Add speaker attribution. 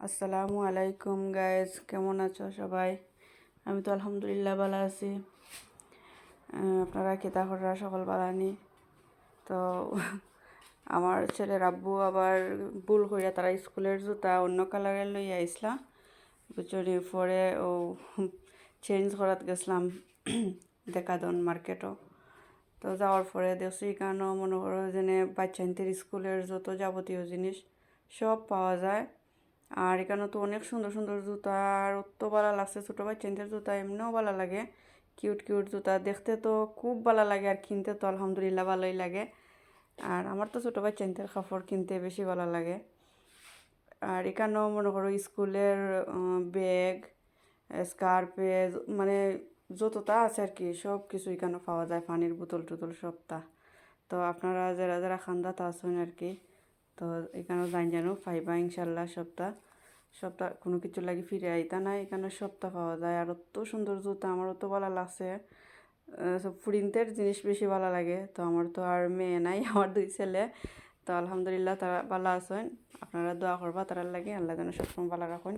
Speaker 1: আসসালামু আলাইকুম গাইজ কেমন আছো সবাই? আমি তো আলহামদুলিল্লাহ ভালো আছি। আপনারা কেতা করা সকল বালানি তো আমার ছেলের আব্বু আবার ভুল করিয়া তারা স্কুলের জুতা অন্য কালারের লইয়া আইসলা। বুঝলি পরে ও চেঞ্জ করাত গেছিলাম দেকাদন মার্কেটও তো যাওয়ার পরে দেখছি কেন মনে করো যেনে বাচ্চাদের স্কুলের যত যাবতীয় জিনিস সব পাওয়া যায়। আর এখানে তো অনেক সুন্দর সুন্দর জুতা, আর অত ভালো লাগছে ছোটো বাচ্চাদের জুতা, এমনিও ভালো লাগে। কিউট কিউট জুতা, দেখতে তো খুব ভালো লাগে আর কিনতে তো আলহামদুলিল্লাহ ভালোই লাগে। আর আমার তো ছোটো বাচ্চাদের কাপড় কিনতে বেশি ভালো লাগে। আর এখানেও মনে করো স্কুলের ব্যাগ স্কার্পে মানে যতটা আছে আর কি সব কিছু এখানে পাওয়া যায়, পানির বোতল টোতল সবটা। তো আপনারা যারা যারা খান্দাতে আছেন আর কি তো এখানে জান জানো পাইবা ইনশাল্লাহ সবটা সবটা কোনো কিছু লাগে ফিরে আইতা না এখানে সবটা পাওয়া যায়। আর অত সুন্দর জুতা আমার অত ভালো লাগছে। সব প্রিন্টের জিনিস বেশি ভালো লাগে, তো আমার তো আর মেয়ে নাই, আমার দুই ছেলে। তো আলহামদুলিল্লাহ তারা ভালো আছেন। আপনারা দোয়া করবা তারা লাগে, আল্লাহ যেন সবসময় ভালো রাখুন।